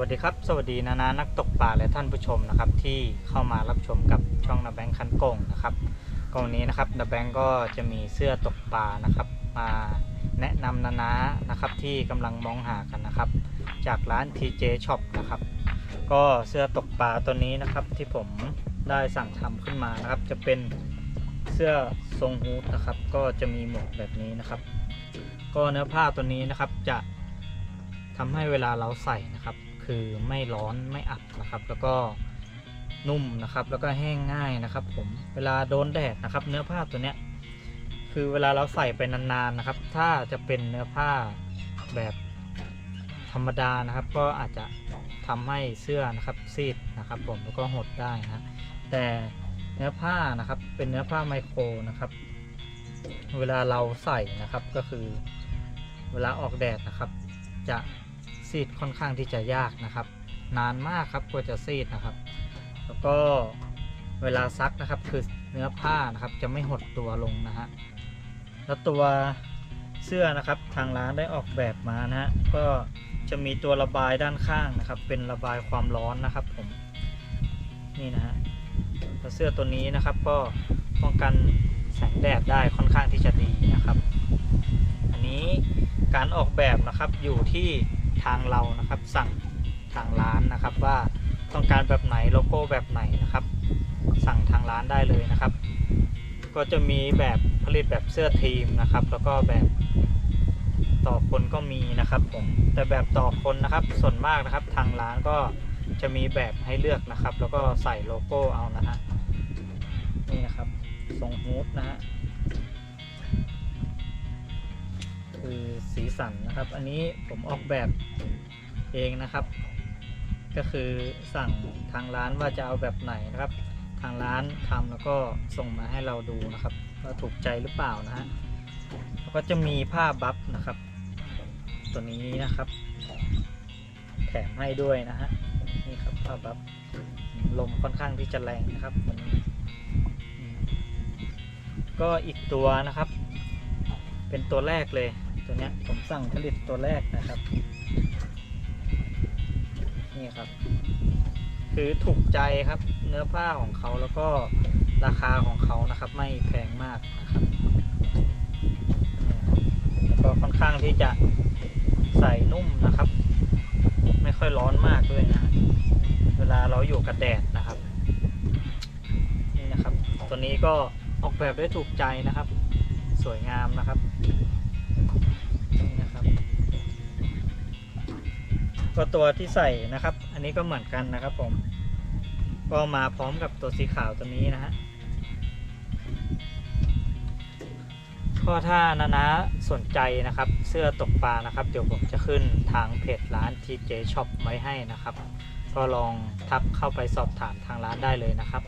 วัสดีครับ สวัสดีนานานักตกปลาและท่านผู้ชมนะครับ ที่เข้ามารับชมกับช่องนาแบงคันโกงนะครับกองนี้นะครับนาแบงก็จะมีเสื้อตกปลานะครับ มาแนะนำนานานะครับที่กำลังมองหากันนะครับ จากร้าน TJ Shop นะครับ ก็เสื้อตกปลาตัวนี้นะครับที่ผมได้สั่งทำขึ้นมานะครับ จะเป็นเสื้อทรงฮูดนะครับ ก็จะมีหมวกแบบนี้นะครับ ก็เนื้อผ้าตัวนี้นะครับจะทำให้เวลาเราใส่นะครับ คือไม่ร้อนไม่อับนะครับ แล้วก็นุ่มนะครับ แล้วก็แห้งง่ายนะครับ ผมเวลาโดนแดดนะครับ เนื้อผ้าตัวเนี้ยคือเวลาเราใส่ไปนานๆนะครับ ถ้าจะเป็นเนื้อผ้าแบบธรรมดานะครับ ก็อาจจะทำให้เสื้อนะครับซีดนะครับ ผมแล้วก็หดได้นะแต่เนื้อผ้านะครับเป็นเนื้อผ้าไมโครนะครับ เวลาเราใส่นะครับก็คือ เวลาออกแดดนะครับ จะ ซีดค่อนข้างที่จะยากนะครับ นานมากครับกว่าจะซีดนะครับ แล้วก็เวลาซักนะครับคือเนื้อผ้านะครับจะไม่หดตัวลงนะฮะแล้วตัวเสื้อนะครับทางร้านได้ออกแบบมานะฮะก็จะมีตัวระบายด้านข้างนะครับ เป็นระบายความร้อนนะครับผมนี่นะฮะแล้วเสื้อตัวนี้นะครับก็ป้องกันแสงแดดได้ค่อนข้างที่จะดีนะครับ อันนี้การออกแบบนะครับอยู่ที่ ทางเรานะครับ สั่งทางร้านนะครับว่าต้องการแบบไหนโลโก้แบบไหนนะครับ สั่งทางร้านได้เลยนะครับ ก็จะมีแบบผลิตแบบเสื้อทีมนะครับ แล้วก็แบบต่อคนก็มีนะครับผมแต่แบบต่อคนนะครับส่วนมากนะครับ ทางร้านก็จะมีแบบให้เลือกนะครับ แล้วก็ใส่โลโก้เอานะฮะนี่นะครับทรงฮูดนะฮะ สีสันนะครับ อันนี้ผมออกแบบเองนะครับ ก็คือสั่งทางร้านว่าจะเอาแบบไหนนะครับ ทางร้านทำแล้วก็ส่งมาให้เราดูนะครับว่าถูกใจหรือเปล่านะฮะแล้วก็จะมีผ้าบัฟนะครับ ตัวนี้นะครับ แถมให้ด้วยนะฮะนี่ครับผ้าบัฟลมค่อนข้างที่จะแรงนะครับมันอืมก็อีกตัวนะครับ เป็นตัวแรกเลย ตัวเนี้ยผมสั่งผลิตตัวแรกนะครับ นี่ครับ คือถูกใจครับเนื้อผ้าของเขาแล้วก็ราคาของเขานะครับ ไม่แพงมากนะครับแล้วก็ค่อนข้างที่จะใส่นุ่มนะครับ ไม่ค่อยร้อนมากด้วยนะ เวลาเราอยู่กับแดดนะครับ นี่นะครับ ตัวนี้ก็ออกแบบได้ถูกใจนะครับ สวยงามนะครับ ก็ตัวที่ใส่นะครับ อันนี้ก็เหมือนกันนะครับผม ก็มาพร้อมกับตัวสีขาวตัวนี้นะฮะก็ถ้านานาสนใจนะครับ เสื้อตกปลานะครับ เดี๋ยวผมจะขึ้นทางเพจร้าน TJ Shop ไว้ให้นะครับ ก็ลองทักเข้าไปสอบถามทางร้านได้เลยนะครับ